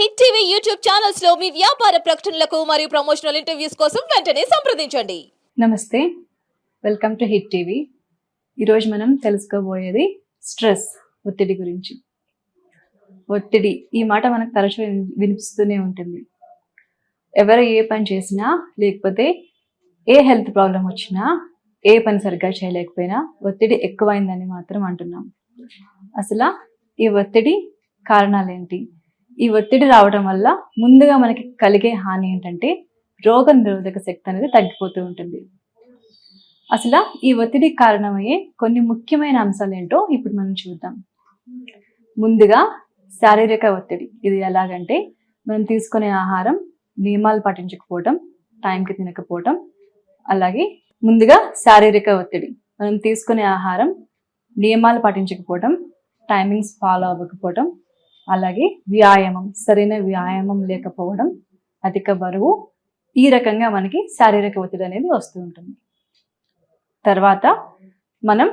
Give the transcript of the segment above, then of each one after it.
Hit TV YouTube ఛానల్స్లో మీ వ్యాపార ప్రకటనలకు మరియు ప్రమోషనల్ ఇంటర్వ్యూస్ కోసం వెంటనే సంప్రదించండి. నమస్తే. వెల్కమ్ టు హిట్ టీవీ ఈరోజు మనం తెలుసుకోబోయేది స్ట్రెస్ ఒత్తిడి గురించి. ఒత్తిడి ఈ మాట మనకు తరచూ విని- వినిపిస్తూనే ఉంటుంది. ఎవరు ఏ పని చేసినా లేకపోతే ఏ హెల్త్ ప్రాబ్లం వచ్చినా ఏ పని సరిగ్గా చేయలేకపోయినా ఒత్తిడి ఎక్కువైందని మాత్రం అంటున్నాం. అసలు ఈ ఒత్తిడి కారణాలు ఏంటి ఈ ఒత్తిడి రావడం వల్ల ముందుగా మనకి కలిగే హాని ఏంటంటే రోగ నిరోధక శక్తి అనేది తగ్గిపోతూ ఉంటుంది. అసలు ఈ ఒత్తిడికి కారణమయ్యే కొన్ని ముఖ్యమైన అంశాలు ఏంటో ఇప్పుడు మనం చూద్దాం. ముందుగా శారీరక ఒత్తిడి. ఇది ఎలాగంటే మనం తీసుకునే ఆహారం నియమాలు పాటించకపోవటం టైంకి తినకపోవటం అలాగే ముందుగా శారీరక ఒత్తిడి. మనం తీసుకునే ఆహారం నియమాలు పాటించకపోవటం టైమింగ్స్ ఫాలో అవ్వకపోవటం అలాగే వ్యాయామం సరైన వ్యాయామం లేకపోవడం అధిక బరువు ఈ రకంగా మనకి శారీరక ఒత్తిడి అనేది వస్తూ ఉంటుంది. తర్వాత మనం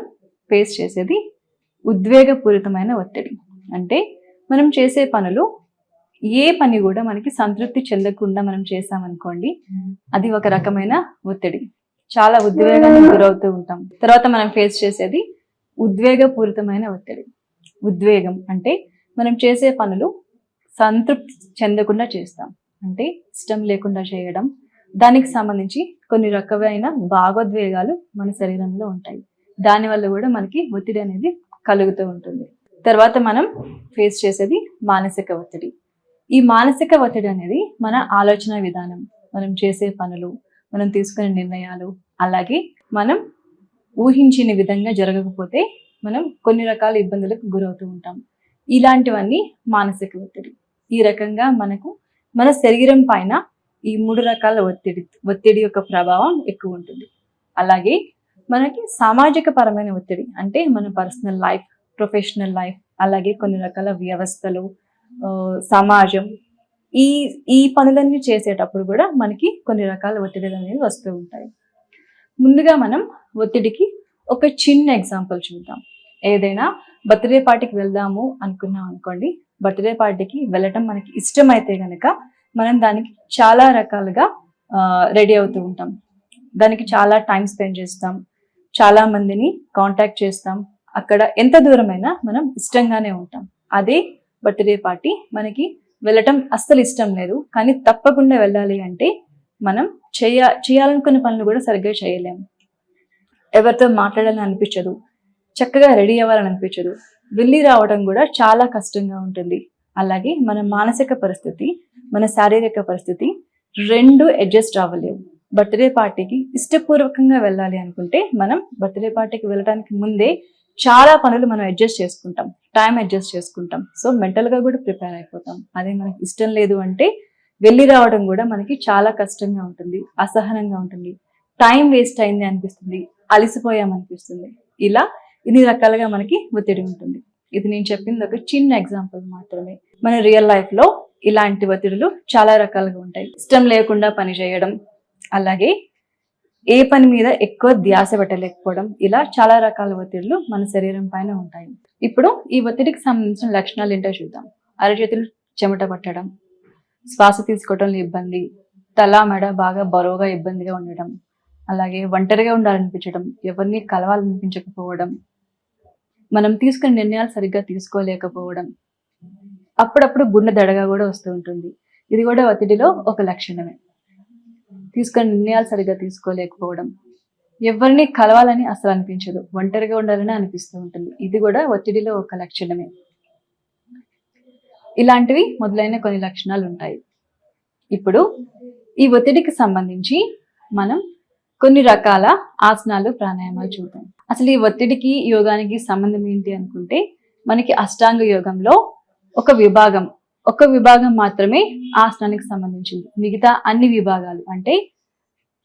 ఫేస్ చేసేది ఉద్వేగపూరితమైన ఒత్తిడి. అంటే మనం చేసే పనులు ఏ పని కూడా మనకి సంతృప్తి చెందకుండా మనం చేసామనుకోండి అది ఒక రకమైన ఒత్తిడి. చాలా ఉద్వేగానికి గురవుతూ ఉంటాం. తర్వాత మనం ఫేస్ చేసేది ఉద్వేగపూరితమైన ఒత్తిడి. ఉద్వేగం అంటే మనం చేసే పనులు సంతృప్తి చెందకుండా చేస్తాం. అంటే ఇష్టం లేకుండా చేయడం. దానికి సంబంధించి కొన్ని రకమైన భావోద్వేగాలు మన శరీరంలో ఉంటాయి. దానివల్ల కూడా మనకి ఒత్తిడి అనేది కలుగుతూ ఉంటుంది. తర్వాత మనం ఫేస్ చేసేది మానసిక ఒత్తిడి. ఈ మానసిక ఒత్తిడి అనేది మన ఆలోచన విధానం. మనం చేసే పనులు మనం తీసుకునే నిర్ణయాలు అలాగే మనం ఊహించిన విధంగా జరగకపోతే మనం కొన్ని రకాల ఇబ్బందులకు గురవుతూ ఉంటాం. ఇలాంటివన్నీ మానసిక ఒత్తిడి. ఈ రకంగా మనకు మన శరీరం పైన ఈ మూడు రకాల ఒత్తిడి ఒత్తిడి యొక్క ప్రభావం ఎక్కువ ఉంటుంది. అలాగే మనకి సామాజిక పరమైన ఒత్తిడి అంటే మన పర్సనల్ లైఫ్ ప్రొఫెషనల్ లైఫ్ అలాగే కొన్ని రకాల వ్యవస్థలు సమాజం ఈ ఈ పనులన్నీ చేసేటప్పుడు కూడా మనకి కొన్ని రకాల ఒత్తిడిలు అనేవి వస్తూ ఉంటాయి. ముందుగా మనం ఒత్తిడికి ఒక చిన్న ఎగ్జాంపుల్ చూద్దాం. ఏదైనా బర్త్డే పార్టీకి వెళ్దాము అనుకున్నాం అనుకోండి బర్త్డే పార్టీకి వెళ్ళటం మనకి ఇష్టమైతే గనక మనం దానికి చాలా రకాలుగా రెడీ అవుతూ ఉంటాం. దానికి చాలా టైం స్పెండ్ చేస్తాం చాలా మందిని కాంటాక్ట్ చేస్తాం. అక్కడ ఎంత దూరమైనా మనం ఇష్టంగానే ఉంటాం. అదే బర్త్డే పార్టీ మనకి వెళ్ళటం అస్సలు ఇష్టం లేదు. కానీ తప్పకుండా వెళ్ళాలి అంటే మనం చేయ చేయాలనుకున్న పనులు కూడా సరిగ్గా చేయలేము ఎవరితో మాట్లాడాలని అనిపించదు. చక్కగా రెడీ అవ్వాలని అనిపించదు వెళ్ళి రావడం కూడా చాలా కష్టంగా ఉంటుంది. అలాగే మన మానసిక పరిస్థితి మన శారీరక పరిస్థితి రెండు అడ్జస్ట్ అవ్వలేవు బర్త్డే పార్టీకి ఇష్టపూర్వకంగా వెళ్ళాలి అనుకుంటే మనం బర్త్డే పార్టీకి వెళ్ళడానికి ముందే చాలా పనులు మనం అడ్జస్ట్ చేసుకుంటాం. టైం అడ్జస్ట్ చేసుకుంటాం. సో మెంటల్గా కూడా ప్రిపేర్ అయిపోతాం. అదే మనకి ఇష్టం లేదు అంటే వెళ్ళి రావడం కూడా మనకి చాలా కష్టంగా ఉంటుంది. అసహనంగా ఉంటుంది. టైం వేస్ట్ అయింది అనిపిస్తుంది. అలసిపోయాం అనిపిస్తుంది ఇలా ఇన్ని రకాలుగా మనకి ఒత్తిడి ఉంటుంది. ఇది నేను చెప్పింది ఒక చిన్న ఎగ్జాంపుల్ మాత్రమే. మన రియల్ లైఫ్లో ఇలాంటి ఒత్తిడులు చాలా రకాలుగా ఉంటాయి. ఇష్టం లేకుండా పని చేయడం అలాగే ఏ పని మీద ఎక్కువ ధ్యాస పెట్టలేకపోవడం ఇలా చాలా రకాల ఒత్తిడులు మన శరీరం పైన ఉంటాయి. ఇప్పుడు ఈ ఒత్తిడికి సంబంధించిన లక్షణాలు ఏంటో చూద్దాం. అరచేతులు చెమట పట్టడం శ్వాస తీసుకోవడంలో ఇబ్బంది తల మెడ బాగా బరువుగా ఇబ్బందిగా ఉండడం అలాగే ఒంటరిగా ఉండాలనిపించడం ఎవరిని కలవాలనిపించకపోవడం మనం తీసుకునే నిర్ణయాలు సరిగ్గా తీసుకోలేకపోవడం. అప్పుడప్పుడు గుండె దడగా కూడా వస్తూ ఉంటుంది. ఇది కూడా ఒత్తిడిలో ఒక లక్షణమే. తీసుకునే నిర్ణయాలు సరిగ్గా తీసుకోలేకపోవడం. ఎవరిని కలవాలని అసలు అనిపించదు. ఒంటరిగా ఉండాలని అనిపిస్తూ ఉంటుంది. ఇది కూడా ఒత్తిడిలో ఒక లక్షణమే. ఇలాంటివి మొదలైన కొన్ని లక్షణాలు ఉంటాయి. ఇప్పుడు ఈ ఒత్తిడికి సంబంధించి మనం కొన్ని రకాల ఆసనాలు ప్రాణాయామాలు చూద్దాం. అసలు ఈ ఒత్తిడికి యోగానికి సంబంధం ఏంటి అనుకుంటే మనకి అష్టాంగ యోగంలో ఒక విభాగం ఒక విభాగం మాత్రమే ఆసనానికి సంబంధించింది. మిగతా అన్ని విభాగాలు అంటే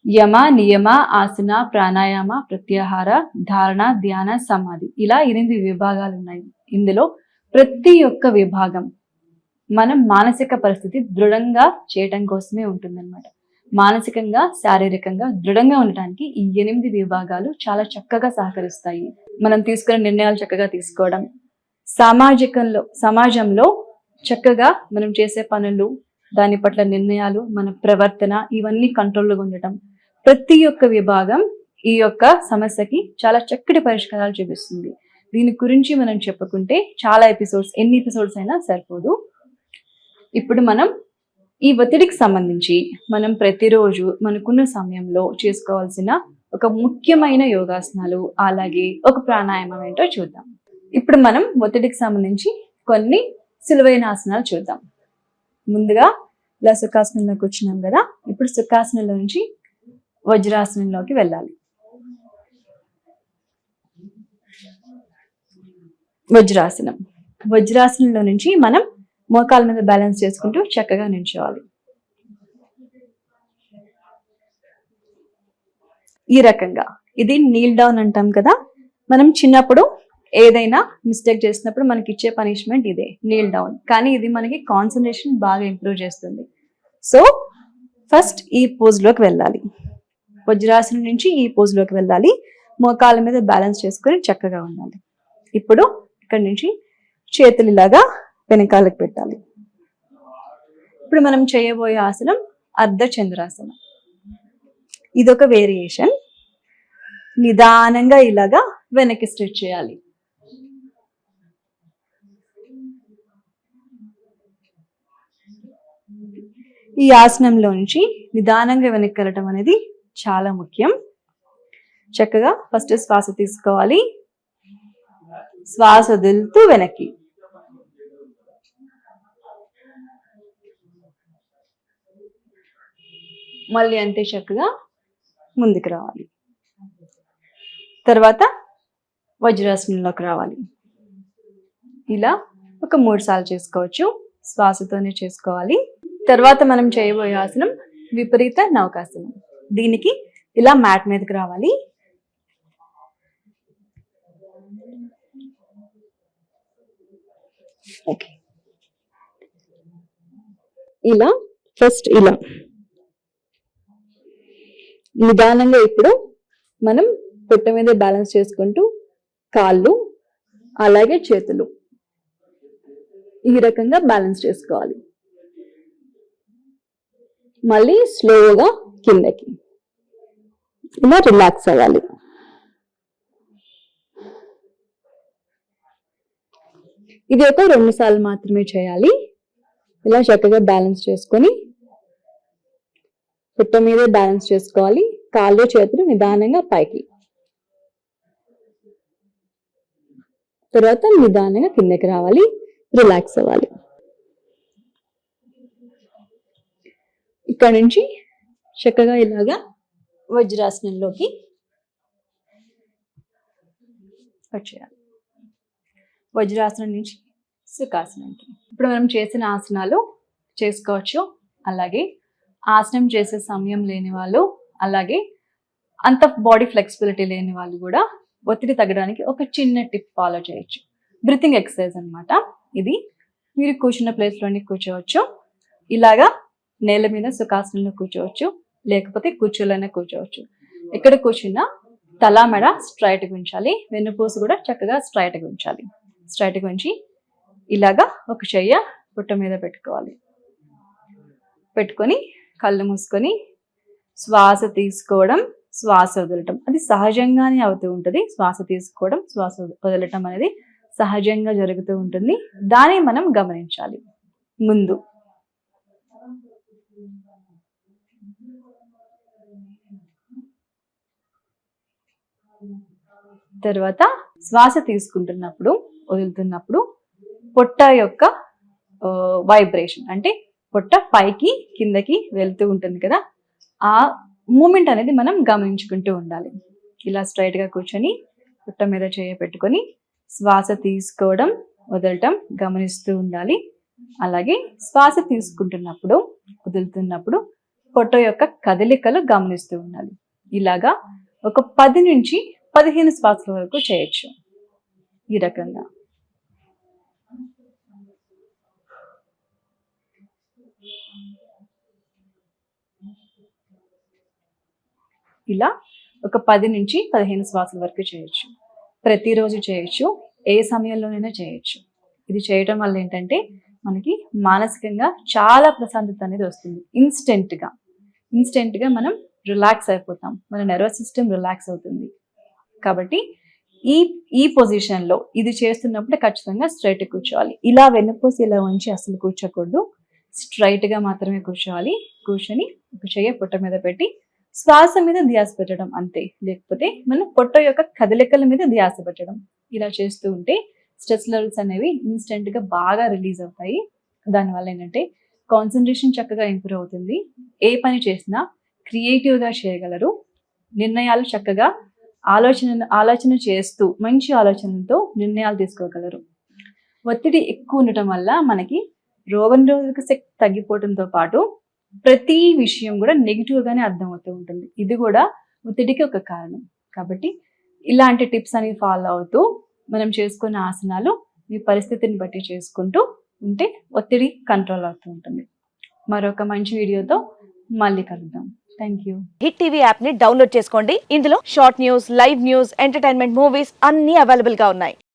యమ నియమ ఆసన ప్రాణాయామ ప్రత్యాహార ధారణ ధ్యాన సమాధి. ఇలా ఎనిమిది విభాగాలు ఉన్నాయి. ఇందులో ప్రతి ఒక్క విభాగం మనం మానసిక పరిస్థితి దృఢంగా చేయటం కోసమే ఉంటుందన్నమాట. మానసికంగా శారీరకంగా దృఢంగా ఉండటానికి ఈ ఎనిమిది విభాగాలు చాలా చక్కగా సహకరిస్తాయి. మనం తీసుకునే నిర్ణయాలు చక్కగా తీసుకోవడం. సామాజికంలో సమాజంలో చక్కగా మనం చేసే పనులు దాని పట్ల నిర్ణయాలు మన ప్రవర్తన ఇవన్నీ కంట్రోల్లో ఉండటం. ప్రతి ఒక్క విభాగం ఈ యొక్క సమస్యకి చాలా చక్కటి పరిష్కారాలు చూపిస్తుంది. దీని గురించి మనం చెప్పుకుంటే చాలా ఎపిసోడ్స్ ఎన్ని ఎపిసోడ్స్ అయినా సరిపోదు. ఇప్పుడు మనం ఈ ఒత్తిడికి సంబంధించి మనం ప్రతిరోజు మనకున్న సమయంలో చేసుకోవాల్సిన ఒక ముఖ్యమైన యోగాసనాలు అలాగే ఒక ప్రాణాయామం ఏంటో చూద్దాం. ఇప్పుడు మనం ఒత్తిడికి సంబంధించి కొన్ని సులువైన ఆసనాలు చూద్దాం. ముందుగా ఇలా సుఖాసనంలో కూర్చున్నాం కదా ఇప్పుడు సుఖాసనంలో నుంచి వజ్రాసనంలోకి వెళ్ళాలి. వజ్రాసనం. వజ్రాసనంలో నుంచి మనం మోకాల మీద బ్యాలెన్స్ చేసుకుంటూ చక్కగా నిల్చోవాలి. ఈ రకంగా ఇది నీల్ డౌన్ అంటాం కదా. మనం చిన్నప్పుడు ఏదైనా మిస్టేక్ చేసినప్పుడు మనకి ఇచ్చే పనిష్మెంట్ ఇదే నీల్ డౌన్ కానీ ఇది మనకి కాన్సన్ట్రేషన్ బాగా ఇంప్రూవ్ చేస్తుంది. సో ఫస్ట్ ఈ పోజ్లోకి వెళ్ళాలి. వజ్రాసనం నుంచి ఈ పోజ్లోకి వెళ్ళాలి. మోకాల మీద బ్యాలెన్స్ చేసుకొని చక్కగా ఉండాలి. ఇప్పుడు ఇక్కడ నుంచి చేతులు ఇలాగా వెనకాలకు పెట్టాలి. ఇప్పుడు మనం చేయబోయే ఆసనం అర్ధ చంద్రాసనం ఇదొక వేరియేషన్. నిదానంగా ఇలాగా వెనక్కి స్ట్రెచ్ చేయాలి. ఈ ఆసనంలో నుంచి నిదానంగా వెనక్కి వెళ్ళటం అనేది చాలా ముఖ్యం. చక్కగా ఫస్ట్ శ్వాస తీసుకోవాలి. శ్వాస వదులుతూ వెనక్కి. మళ్ళీ అంతే చక్కగా ముందుకు రావాలి. తర్వాత వజ్రాసనంలోకి రావాలి. ఇలా ఒక మూడు సార్లు చేసుకోవచ్చు. శ్వాసతోనే చేసుకోవాలి. తర్వాత మనం చేయబోయే ఆసనం విపరీత నౌకాసనం. దీనికి ఇలా మ్యాట్ మీదకి రావాలి. ఓకే. ఇలా ఫస్ట్ ఇలా నిదానంగా ఇప్పుడు మనం పొట్ట మీద బ్యాలెన్స్ చేసుకుంటూ కాళ్ళు అలాగే చేతులు ఈ రకంగా బ్యాలెన్స్ చేసుకోవాలి. మళ్ళీ స్లోగా కిందకి. ఇలా రిలాక్స్ అవ్వాలి. ఇది ఒక రెండు సార్లు మాత్రమే చేయాలి. ఇలా చక్కగా బ్యాలెన్స్ చేసుకొని పుట్ట మీదే బ్యాలెన్స్ చేసుకోవాలి. కాళ్ళు చేతులు నిదానంగా పైకి. తర్వాత నిదానంగా కిందకి రావాలి. రిలాక్స్ అవ్వాలి. ఇక్కడ నుంచి చక్కగా ఇలాగా వజ్రాసనంలోకి వచ్చేయాలి వజ్రాసనం నుంచి సుఖాసనంకి. ఇప్పుడు మనం చేసిన ఆసనాలు చేసుకోవచ్చు. అలాగే ఆసనం చేసే సమయం లేని వాళ్ళు అలాగే అంత బాడీ ఫ్లెక్సిబిలిటీ లేని వాళ్ళు కూడా ఒత్తిడి తగ్గడానికి ఒక చిన్న టిప్ ఫాలో చేయొచ్చు. బ్రీతింగ్ ఎక్సర్సైజ్ అనమాట ఇది మీరు కూర్చున్న ప్లేస్లోనే కూర్చోవచ్చు. ఇలాగా నేల మీద సుఖాసనంలో కూర్చోవచ్చు. లేకపోతే కూర్చోలోనే కూర్చోవచ్చు. ఎక్కడ కూర్చున్నా తల మెడ స్ట్రైట్గా ఉంచాలి. వెన్నుపూస కూడా చక్కగా స్ట్రైట్గా ఉంచాలి. స్ట్రైట్గా ఉంచి ఇలాగా ఒక చెయ్య పుట్ట మీద పెట్టుకోవాలి. పెట్టుకొని కళ్ళు మూసుకొని శ్వాస తీసుకోవడం శ్వాస వదలటం. అది సహజంగానే అవుతూ ఉంటుంది. శ్వాస తీసుకోవడం శ్వాస వదలటం అనేది సహజంగా జరుగుతూ ఉంటుంది. దాన్ని మనం గమనించాలి. ముందు. తర్వాత శ్వాస తీసుకుంటున్నప్పుడు వదులుతున్నప్పుడు పొట్ట యొక్క వైబ్రేషన్ అంటే పొట్ట పైకి కిందకి వెళ్తూ ఉంటుంది కదా ఆ మూమెంట్ అనేది మనం గమనించుకుంటూ ఉండాలి. ఇలా స్ట్రైట్గా కూర్చొని పొట్ట మీద చేయ పెట్టుకొని శ్వాస తీసుకోవడం వదలటం గమనిస్తూ ఉండాలి. అలాగే శ్వాస తీసుకుంటున్నప్పుడు వదులుతున్నప్పుడు పొట్ట యొక్క కదలికలు గమనిస్తూ ఉండాలి. ఇలాగా ఒక పది నుంచి పదిహేను శ్వాసల వరకు చేయొచ్చు. ఈ రకంగా. ఇలా ఒక పది నుంచి పదిహేను శ్వాసల వరకు చేయొచ్చు. ప్రతిరోజు చేయొచ్చు. ఏ సమయంలోనైనా చేయొచ్చు. ఇది చేయటం వల్ల ఏంటంటే మనకి మానసికంగా చాలా ప్రశాంతత అనేది వస్తుంది. ఇన్స్టెంట్గా. ఇన్స్టెంట్గా మనం రిలాక్స్ అయిపోతాం. మన నర్వస్ సిస్టమ్ రిలాక్స్ అవుతుంది. కాబట్టి ఈ ఈ పొజిషన్లో ఇది చేస్తున్నప్పుడు ఖచ్చితంగా స్ట్రైట్ కూర్చోవాలి. ఇలా వెన్నుపూసి ఇలా ఉంచి అసలు కూర్చోకూడదు. స్ట్రైట్గా మాత్రమే కూర్చోవాలి. కూర్చొని ఒక చెయ్యి పొట్ట మీద పెట్టి శ్వాస మీద ధ్యాస పెట్టడం అంతే. లేకపోతే మనం పొట్ట యొక్క కదలికల మీద ధ్యాస పెట్టడం. ఇలా చేస్తూ ఉంటే స్ట్రెస్ లెవెల్స్ అనేవి ఇన్స్టెంట్గా బాగా రిలీజ్ అవుతాయి. దానివల్ల ఏంటంటే కాన్సన్ట్రేషన్ చక్కగా ఇంప్రూవ్ అవుతుంది. ఏ పని చేసినా క్రియేటివ్గా చేయగలరు. నిర్ణయాలు చక్కగా ఆలోచన ఆలోచన చేస్తూ మంచి ఆలోచనలతో నిర్ణయాలు తీసుకోగలరు. ఒత్తిడి ఎక్కువ ఉండటం వల్ల మనకి రోగనిరోధక శక్తి తగ్గిపోవడంతో పాటు ప్రతి విషయం కూడా నెగిటివ్గానే అర్థమవుతూ ఉంటుంది. ఇది కూడా ఒత్తిడికి ఒక కారణం. కాబట్టి ఇలాంటి టిప్స్ అనేవి ఫాలో అవుతూ మనం చేసుకున్న ఆసనాలు మీ పరిస్థితిని బట్టి చేసుకుంటూ ఉంటే ఒత్తిడి కంట్రోల్ అవుతూ ఉంటుంది. మరొక మంచి వీడియోతో మళ్ళీ కలుద్దాం. థ్యాంక్ యూ హిట్ టీవీ యాప్ని డౌన్లోడ్ చేసుకోండి. ఇందులో short news live news entertainment movies అన్ని అవైలబుల్గా ఉన్నాయి.